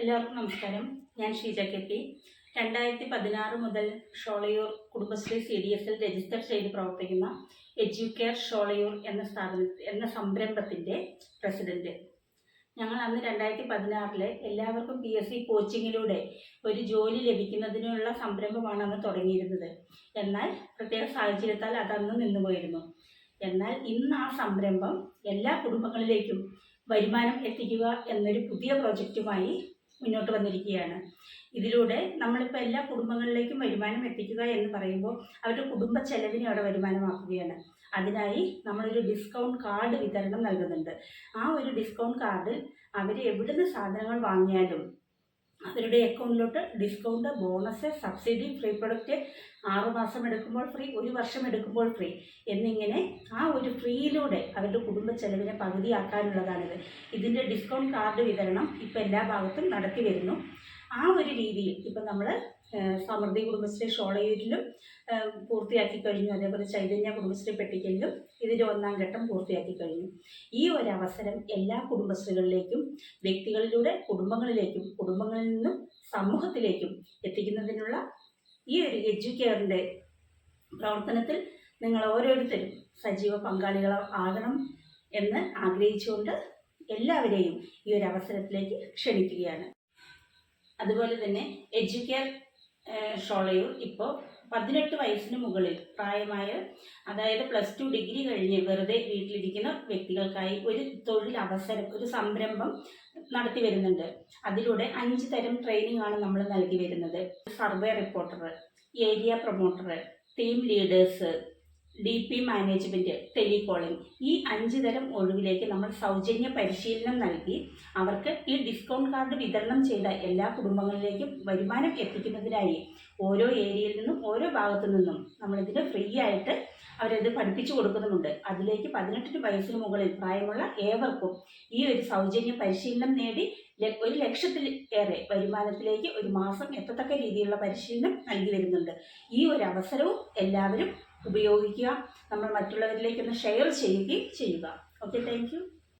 എല്ലാവർക്കും നമസ്കാരം. ഞാൻ ഷീജ കെ പി. രണ്ടായിരത്തി പതിനാറ് മുതൽ ഷോളയൂർ കുടുംബശ്രീ സി ഡി എസിൽ രജിസ്റ്റർ ചെയ്ത് പ്രവർത്തിക്കുന്ന എഡ്യൂക്കെയർ ഷോളയൂർ എന്ന സ്ഥാപന എന്ന സംരംഭത്തിന്റെ പ്രസിഡന്റ്. ഞങ്ങൾ അന്ന് രണ്ടായിരത്തി പതിനാറിൽ എല്ലാവർക്കും പി എസ് സി കോച്ചിങ്ങിലൂടെ ഒരു ജോലി ലഭിക്കുന്നതിനുള്ള സംരംഭമാണ് അന്ന് തുടങ്ങിയിരുന്നത്. എന്നാൽ പ്രത്യേക സാഹചര്യത്താൽ അതന്ന് നിന്നുപോയിരുന്നു. എന്നാൽ ഇന്ന് ആ സംരംഭം എല്ലാ കുടുംബങ്ങളിലേക്കും വരുമാനം എത്തിക്കുക എന്നൊരു പുതിയ പ്രോജക്റ്റുമായി മുന്നോട്ട് വന്നിരിക്കുകയാണ്. ഇതിലൂടെ നമ്മളിപ്പോൾ എല്ലാ കുടുംബങ്ങളിലേക്കും വരുമാനം എത്തിക്കുക എന്ന് പറയുമ്പോൾ അവരുടെ കുടുംബ ചെലവിനെ അവിടെ വരുമാനമാക്കുകയാണ്. അതിനായി നമ്മളൊരു ഡിസ്കൗണ്ട് കാർഡ് വിതരണം നൽകുന്നുണ്ട്. ആ ഒരു ഡിസ്കൗണ്ട് കാർഡ് അവർ എവിടുന്ന് സാധനങ്ങൾ വാങ്ങിയാലും അവരുടെ അക്കൗണ്ടിലോട്ട് discount bonus subsidy free product ആറുമാസം എടുക്കുമ്പോൾ ഫ്രീ ഒരു വർഷം എടുക്കുമ്പോൾ ഫ്രീ എന്നിങ്ങനെ ആ ഒരു ഫ്രീയിലൂടെ അവരുടെ കുടുംബ ചെലവിനെ പകുതിയാക്കാനുള്ളതാണിത്. ഇതിന്റെ ഡിസ്കൗണ്ട് കാർഡ് വിതരണം ഇപ്പോൾ എല്ലാ ഭാഗത്തും നടത്തി വരുന്നു. ആ ഒരു രീതിയിൽ ഇപ്പം നമ്മൾ സമൃദ്ധി കുടുംബശ്രീ ഷോളയൂരിലും പൂർത്തിയാക്കി കഴിഞ്ഞു. അതേപോലെ ചൈതന്യ കുടുംബശ്രീ പെട്ടിക്കലിലും ഇതിന്റെ ഒന്നാം ഘട്ടം പൂർത്തിയാക്കി കഴിഞ്ഞു. ഈ ഒരു അവസരം എല്ലാ കുടുംബശ്രീകളിലേക്കും വ്യക്തികളിലൂടെ കുടുംബങ്ങളിലേക്കും കുടുംബങ്ങളിൽ നിന്നും സമൂഹത്തിലേക്കും എത്തിക്കുന്നതിനുള്ള ഈ ഒരു എഡ്യൂക്കെയറിന്റെ പ്രവർത്തനത്തിൽ നിങ്ങൾ ഓരോരുത്തരും സജീവ പങ്കാളികൾ ആകണം എന്ന് ആഗ്രഹിച്ചുകൊണ്ട് എല്ലാവരെയും ഈ ഒരു അവസരത്തിലേക്ക് ക്ഷണിക്കുകയാണ്. അതുപോലെ തന്നെ എഡ്യൂക്കെയർ ഷോളയൂർ ഇപ്പോൾ പതിനെട്ട് വയസ്സിന് മുകളിൽ പ്രായമായ അതായത് പ്ലസ് ടു ഡിഗ്രി കഴിഞ്ഞ് വെറുതെ വീട്ടിലിരിക്കുന്ന വ്യക്തികൾക്കായി ഒരു തൊഴിൽ അവസരം ഒരു സംരംഭം നടത്തി വരുന്നുണ്ട്. അതിലൂടെ അഞ്ച് തരം ട്രെയിനിങ് ആണ് നമ്മൾ നൽകി വരുന്നത്. Survey reporter area promoter team leaders D P management telecalling ഈ അഞ്ച് തരം ഒഴിവിലേക്ക് നമ്മൾ സൗജന്യ പരിശീലനം നൽകി. അവർക്ക് ഈ ഡിസ്കൗണ്ട് കാർഡ് വിതരണം ചെയ്ത എല്ലാ കുടുംബങ്ങളിലേക്കും വരുമാനം എത്തിക്കുന്നതിനായി ഓരോ ഏരിയയിൽ നിന്നും ഓരോ ഭാഗത്തു നിന്നും നമ്മളിതിന് ഫ്രീ ആയിട്ട് അവരത് പഠിപ്പിച്ചു കൊടുക്കുന്നുമുണ്ട്. അതിലേക്ക് പതിനെട്ടിന് വയസ്സിന് മുകളിൽ പ്രായമുള്ള ഏവർക്കും ഈ ഒരു സൗജന്യ പരിശീലനം നേടി ഒരു ലക്ഷത്തിൽ ഏറെ വരുമാനത്തിലേക്ക് ഒരു മാസം എത്തത്തക്ക രീതിയിലുള്ള പരിശീലനം നൽകി വരുന്നുണ്ട്. ഈ ഒരു അവസരവും എല്ലാവരും ഉപയോഗിക്കുക. നമ്മൾ മറ്റുള്ളവരിലേക്കൊന്ന് ഷെയർ ചെയ്യുകയും ചെയ്യുക. Okay thank